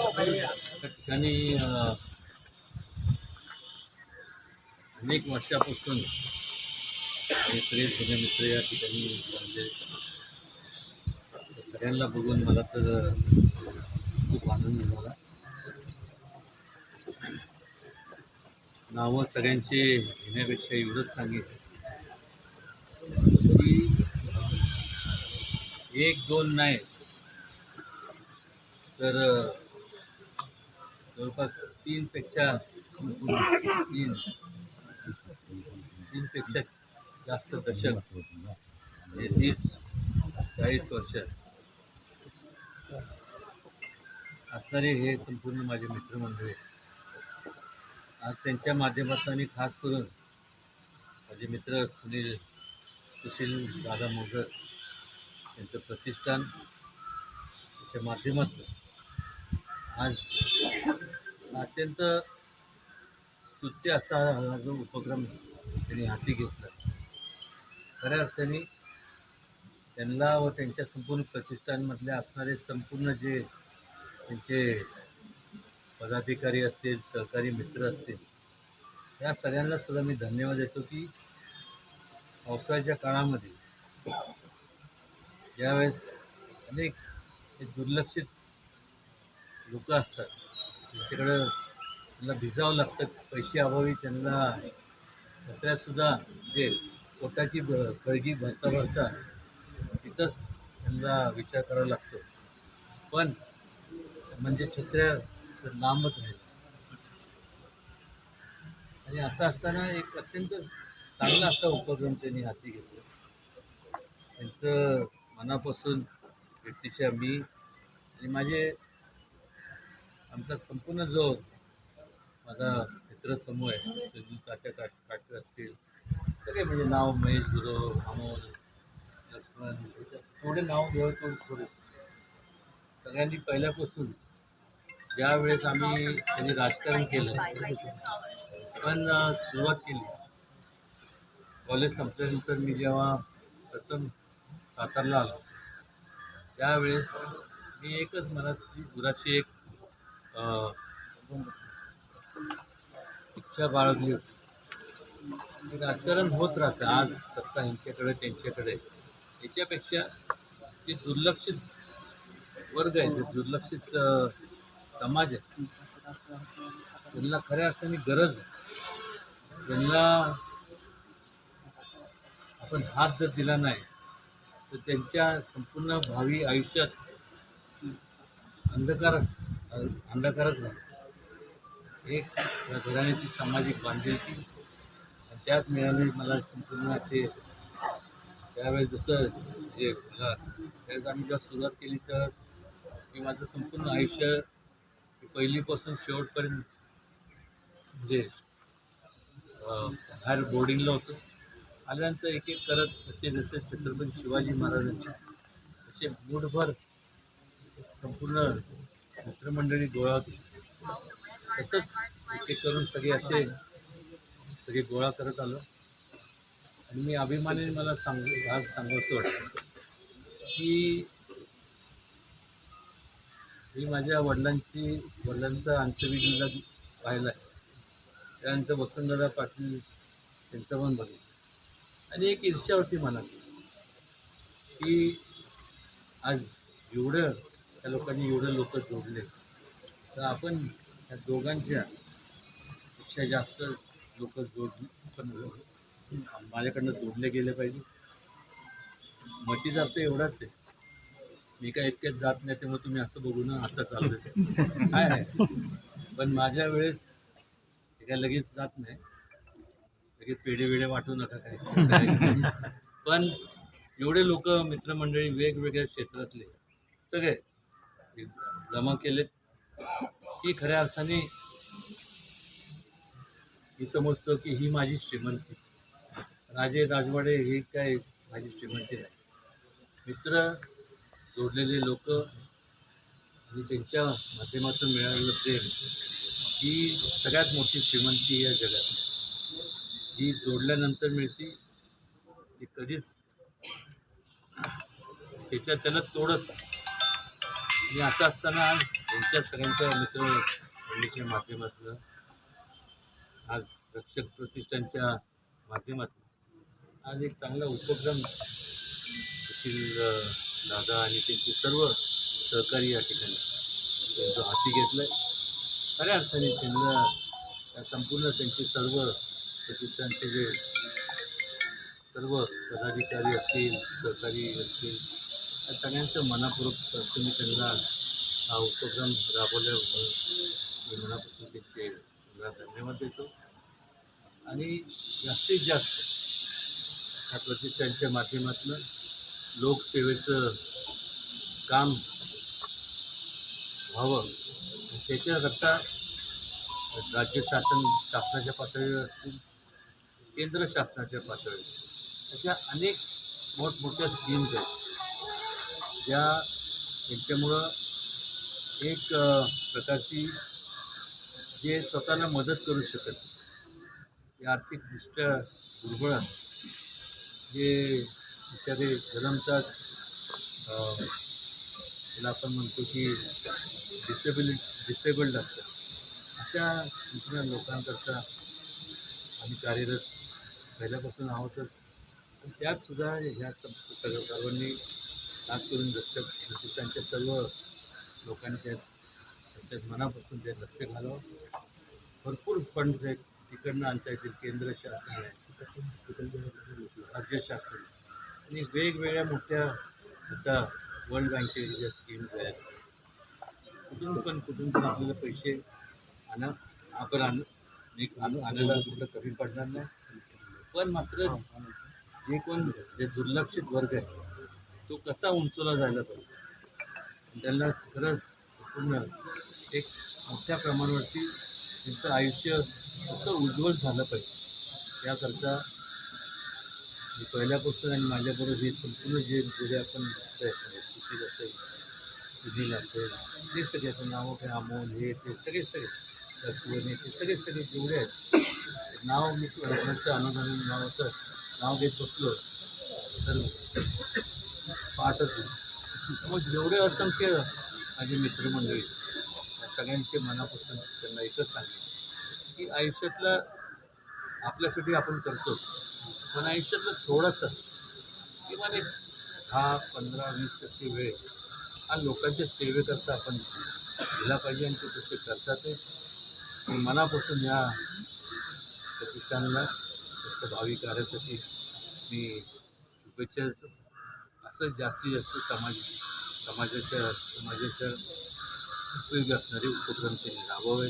त्या ठिकाणी अनेक वर्षापासून मित्र जुने मित्र या ठिकाणी म्हणजे सगळ्यांना बघून मला तर खूप आनंद झाला. नावं सगळ्यांची घेण्यापेक्षा एवढंच सांगितलं एक दोन नाही. तर जवळपास तीनपेक्षा तीन तीनपेक्षा जास्त दशक हे तीस चाळीस वर्ष असणारे हे संपूर्ण माझे मित्रमंडळी. आज त्यांच्या माध्यमातून आणि खास करून माझे मित्र सुनील सुशील दादा मोगर त्यांचं प्रतिष्ठान त्याच्या माध्यमातून. आज अत्यंत स्तुत्य असा हा जो उपक्रम त्यांनी हाती घेतला. खऱ्या अर्थाने त्यांना व त्यांच्या संपूर्ण प्रतिष्ठानमधले असणारे संपूर्ण जे त्यांचे पदाधिकारी असतील सहकारी मित्र असतील या सगळ्यांना सुद्धा मी धन्यवाद देतो की पावसाळ्याच्या काळामध्ये ज्यावेळेस अनेक हे दुर्लक्षित लोक असतात त्यांच्याकडं त्यांना भिजावं लागतं पैसे अभावी त्यांना कचऱ्यातसुद्धा जे पोटाची ब- कळगी भरता भरता तिथंच त्यांना विचार करावा लागतो. पण म्हणजे छत्र्या तर लांबच राहील आणि असं असताना एक अत्यंत चांगला असा उपक्रम त्यांनी हाती घेतला. त्यांचं मनापासून व्यक्तिशः मी आणि माझे आमचा संपूर्ण जो माझा मित्रसमूह आहे सुनील तात्या काट काटकर असतील सगळे म्हणजे नाव महेश गुरव अमोल लक्ष्मण थोडे नाव घेऊ तो थोडे. सगळ्यांनी पहिल्यापासून ज्या वेळेस आम्ही त्यांनी राजकारण केलं पण सुरुवात केली. कॉलेज संपल्यानंतर मी जेव्हा प्रथम सातारला आलो. त्यावेळेस मी एकच मनात गुराची एक इच्छा बाळगली होती. राजकारण होत राहतं आज सत्ता ह्यांच्याकडे त्यांच्याकडे. याच्यापेक्षा जे दुर्लक्षित वर्ग आहे जे दुर्लक्षित समाज आहे त्यांना खऱ्या अर्थाने गरज त्यांना आपण हात जर दिला नाही तर त्यांच्या संपूर्ण भावी आयुष्यात अंधकार अंधकारच राहतो. एक घराण्याची सामाजिक बांधिलकी त्याच मिळाले मला संपूर्ण असे त्यावेळेस जसं जे मला त्यावेळेस आम्ही जेव्हा सुरुवात केली तर मी माझं संपूर्ण आयुष्य पहिलीपासून शेवटपर्यंत म्हणजे बाहेर बोर्डिंगला होतो. आल्यानंतर एक एक करत जसे जसे छत्रपती शिवाजी महाराजांचे असे मूठभर संपूर्ण मित्रमंडळी गोळा होती. तसंच एक एक करून सगळे असे सगळे गोळा करत आलो. आणि मी अभिमानाने मला सांग भाग सांगावंसं वाटतं. की मी माझ्या वडिलांची वडिलांचा अंत्यविधीला पाहिला आहे. त्यानंतर वसंतदादा पाटील त्यांचं पण बघितलं. आणि एक इच्छा होती मला की आज एवढं त्या लोकांनी एवढं लोक जोडले तर आपण त्या दोघांच्या पेक्षा जास्त लोक जोड पण माझ्याकडनं जोडले गेले पाहिजे. मतीचा अर्थ एवढाच आहे. मी काय इतक्याच जात नाही त्यामुळे तुम्ही असं बघून आता चाललं काय आहे? पण माझ्या वेळेस ते काय लगेच जात नाही. लगेच पेढे वेडे वाटू नका काय पण एवढे लोक मित्रमंडळी वेगवेगळ्या क्षेत्रातले सगळे जमा केलेत. की खऱ्या अर्थाने मी समजतो की ही माझी श्रीमंती राजे राजवाडे हे काय माझी श्रीमंती नाही. मित्र जोडलेले लोक आणि त्यांच्या माध्यमातून मिळालेलं प्रेम ही सगळ्यात मोठी श्रीमंती या जगात. जी जोडल्यानंतर मिळते ती कधीच त्याच्या त्याला तोडत आणि असं असताना आज त्यांच्या सगळ्यांच्या मित्र मंडळीच्या माध्यमातून आज रक्षक प्रतिष्ठानच्या माध्यमातून आज एक चांगला उपक्रम सुशील दादा आणि त्यांचे सर्व सहकारी या ठिकाणी त्यांचं हाती घेतलं आहे खऱ्या अर्थाने त्यांना संपूर्ण त्यांचे सर्व प्रतिष्ठानचे जे सर्व पदाधिकारी असतील सहकारी असतील या सगळ्यांचं मनापूर्वक तुम्ही त्यांना हा उपक्रम राबवल्याबद्दल मी मनापासून त्यांचे धन्यवाद देतो. आणि जास्तीत जास्त या प्रतिष्ठानच्या माध्यमातून लोकसेवेचं काम व्हावं. त्याच्याकरता राज्य शासन शासनाच्या पातळीवर असतील केंद्र शासनाच्या पातळीवर. अशा अनेक मोठमोठ्या स्कीम्स आहेत. ज्या यांच्यामुळं एक प्रकारची जे स्वतःला मदत करू शकत नाही. जे आर्थिकदृष्ट्या दुर्बळ जे बिचारे जन्मतात त्याला आपण म्हणतो की डिसेबिलिटी डिसेबल्ड असतात. अशा दुसऱ्या लोकांकरता आम्ही कार्यरत पहिल्यापासून आहोतच पण त्यात सुद्धा ह्या सग- सर्वांनी खास करून दर्शक रसिकांच्या सर्व लोकांच्या त्यांच्या मनापासून ते लक्ष घालावं. भरपूर फंड्स आहेत. तिकडनं आणता येतील केंद्र शासन आहे राज्य शासन. आणि वेगवेगळ्या मोठ्या आता वर्ल्ड बँकेच्या ज्या स्कीम्स आहेत कुठून पण कुठून पण आपल्याला पैसे आणा आपण आणू आणू आणायला कुठं कमी पडणार नाही. पण मात्र जे कोण जे दुर्लक्षित वर्ग आहे. तो कसा उंचवला जायला पाहिजे? त्यांना खरंच पूर्ण एक मोठ्या प्रमाणावरती त्यांचं आयुष्य असं उज्ज्वल झालं पाहिजे. याकरता मी पहिल्यापासून आणि माझ्याबरोबर हे संपूर्ण जे जेवढे आपण प्रयत्न सुशील असेल सुनील असेल ते सगळे नावं काय अमोल हे ते सगळे सगळे ते सगळे सगळे जेवढे आहेत नाव मी रत्नाचं अनुदान नावाचं नाव घेत बसलो. तर पाहतच मग जेवढे असंख्य माझे मित्रमंडळी सगळ्यांचे मनापासून त्यांना एकच सांगेल की आयुष्यातला आपल्यासाठी आपण करतो. पण आयुष्यातलं थोडंसं किमान एक दहा पंधरा वीस टक्के वेळ हा लोकांच्या सेवेकरता आपण दिला पाहिजे आणि ते तसे करतातच. मनापासून या प्रतिष्ठानला त्याच्या भावी कार्यासाठी मी शुभेच्छा देतो. असं जास्तीत जास्त समाज समाजाच्या समाजाच्या उपयोगी असणारे उपक्रम त्यांनी राबवावे.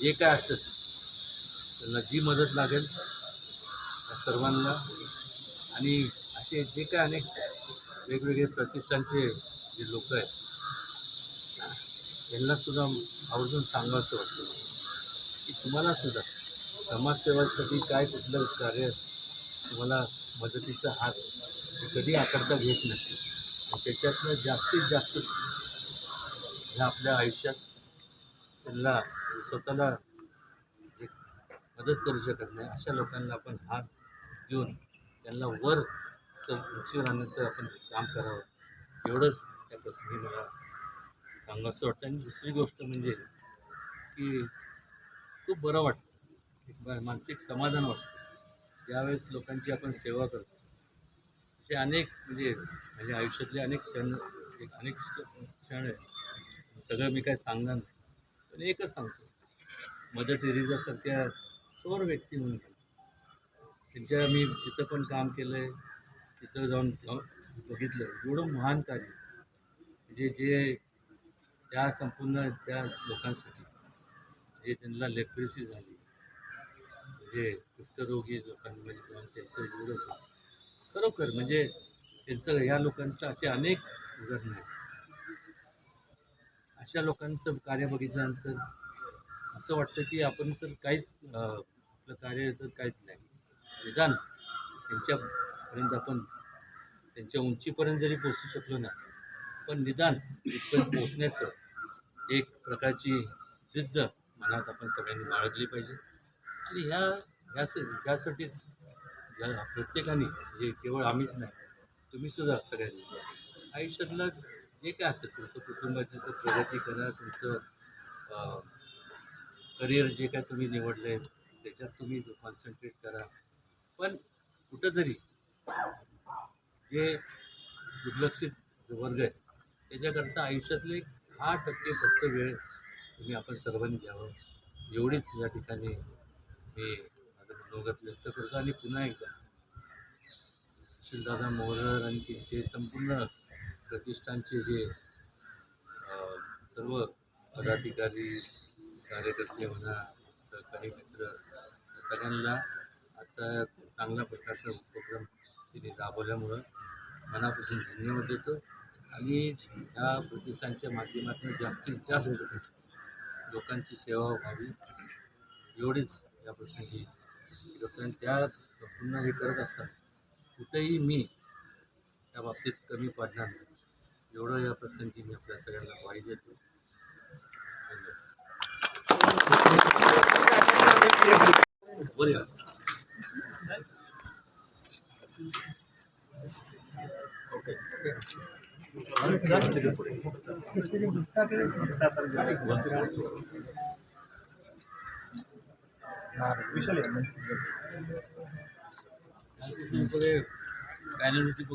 जे काय असेल त्यांना जी मदत लागेल त्या सर्वांना आणि असे जे काय अनेक वेगवेगळे प्रतिष्ठानचे जे लोक आहेत त्यांनासुद्धा आवर्जून सांगावंसं वाटतं. की तुम्हाला सुद्धा समाजसेवासाठी काय कुठलं कार्य तुम्हाला मदतीचा हात हे कधी आकारता घेत नाही त्याच्यातनं जास्तीत जास्त ह्या आपल्या आयुष्यात त्यांना स्वतःला एक मदत करू शकत नाही. अशा लोकांना आपण हात देऊन त्यांना वर असं उंचीवर आणण्याचं आपण काम करावं. एवढंच त्या प्रसंगी मला सांगावंसं वाटतं. आणि दुसरी गोष्ट म्हणजे की खूप बरं वाटतं. एक मानसिक समाधान वाटतं. ज्यावेळेस लोकांची आपण सेवा करतो. असे अनेक म्हणजे माझ्या आयुष्यातले अनेक क्षण एक अनेक क्षण आहेत. सगळं मी काय सांगणार नाही. पण एकच सांगतो. मदर टेरेसासारख्या थोर व्यक्ती म्हणून. त्यांच्या मी तिथं पण काम केलं आहे तिथं जाऊन जाऊन बघितलं. एवढं महान कार्य. म्हणजे जे त्या संपूर्ण त्या लोकांसाठी जे त्यांना लेप्रेसी झाली म्हणजे जे कुष्ठरोगी लोकांमध्ये म्हणजे त्यांचं जीवन होतं. खरोखर म्हणजे त्यांचं ह्या लोकांचं असे अनेक उदाहरणं आहेत. अशा लोकांचं कार्य बघितल्यानंतर असं वाटतं की आपण तर काहीच आपलं कार्य तर काहीच नाही. निदान त्यांच्यापर्यंत आपण त्यांच्या उंचीपर्यंत जरी पोचू शकलो ना पण निदान इथपर्यंत पोचण्याचं एक प्रकारची जिद्द मनात आपण सगळ्यांनी बाळगली पाहिजे. आणि ह्या ह्यास ह्यासाठीच ज्या प्रत्येकाने जे केवळ आम्हीच नाही तुम्हीसुद्धा सगळ्यांनी आयुष्यातलं जे काय असेल तुमचं कुटुंबाची प्रगती करा तुमचं करिअर जे काय तुम्ही निवडलं आहे त्याच्यात तुम्ही कॉन्सन्ट्रेट करा. पण कुठंतरी जे दुर्लक्षित जो वर्ग आहे त्याच्याकरता आयुष्यातले दहा टक्के फक्त वेळ तुम्ही आपण सर्वांनी घ्यावं. एवढीच या ठिकाणी हे माझं मनोगत व्यक्त करतो आणि पुन्हा एकदा शिलदादा मोहर आणि त्यांचे संपूर्ण प्रतिष्ठानचे जे सर्व पदाधिकारी कार्यकर्ते म्हणा सहकारी मित्र या सगळ्यांना आजचा चांगल्या प्रकारचा उपक्रम तिने राबवल्यामुळं मनापासून धन्यवाद देतो आणि ह्या प्रतिष्ठानच्या माध्यमातून जास्तीत जास्त लोकांची सेवा व्हावी एवढीच या प्रसंगी त्या संपूर्ण हे करत असताना कुठेही मी त्या बाबतीत कमी पडणार नाही. एवढं या प्रसंगी मी आपल्या सगळ्यांना ग्वाही देतो. ओके. बोला. आणि तुम्ही